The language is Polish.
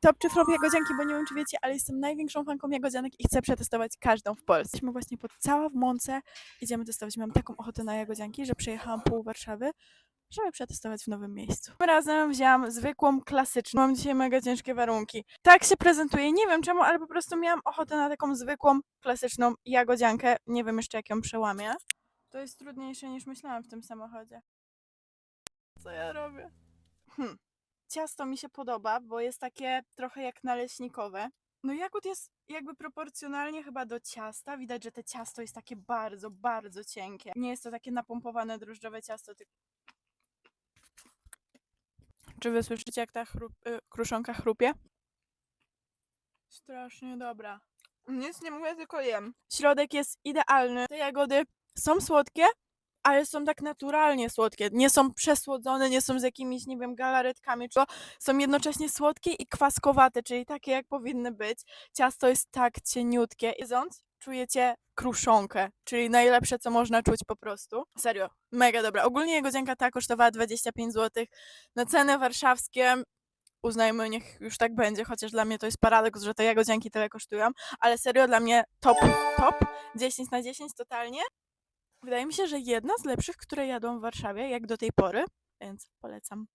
top czy flop jagodzianki, bo nie wiem czy wiecie, ale jestem największą fanką jagodzianek i chcę przetestować każdą w Polsce. Jesteśmy właśnie pod cała w Mące, idziemy testować. Mam taką ochotę na jagodzianki, że przejechałam pół Warszawy, żeby przetestować w nowym miejscu. Tym razem wzięłam zwykłą, klasyczną. Mam dzisiaj mega ciężkie warunki. Tak się prezentuje, nie wiem czemu, ale po prostu miałam ochotę na taką zwykłą, klasyczną jagodziankę. Nie wiem jeszcze jak ją przełamię. To jest trudniejsze niż myślałam w tym samochodzie. Co ja robię? Hm. Ciasto mi się podoba, bo jest takie trochę jak naleśnikowe. No jagód jest jakby proporcjonalnie chyba do ciasta. Widać, że te ciasto jest takie bardzo, bardzo cienkie. Nie jest to takie napompowane drożdżowe ciasto, tylko czy wy słyszycie, jak ta chrup, y, kruszonka chrupie? Strasznie dobra. Nic nie mówię, tylko jem. Środek jest idealny. Te jagody są słodkie, ale są tak naturalnie słodkie. Nie są przesłodzone, nie są z jakimiś, nie wiem, galaretkami, czy są jednocześnie słodkie i kwaskowate, czyli takie, jak powinny być. Ciasto jest tak cieniutkie. Jedząc, czujecie kruszonkę, czyli najlepsze, co można czuć po prostu. Serio, mega dobra. Ogólnie jego dzianka ta kosztowała 25 zł. Na ceny warszawskie uznajmy, niech już tak będzie, chociaż dla mnie to jest paradoks, że te jagodzianki tyle kosztują, ale serio dla mnie top, top, 10 na 10 totalnie. Wydaje mi się, że jedna z lepszych, które jadłam w Warszawie, jak do tej pory, więc polecam.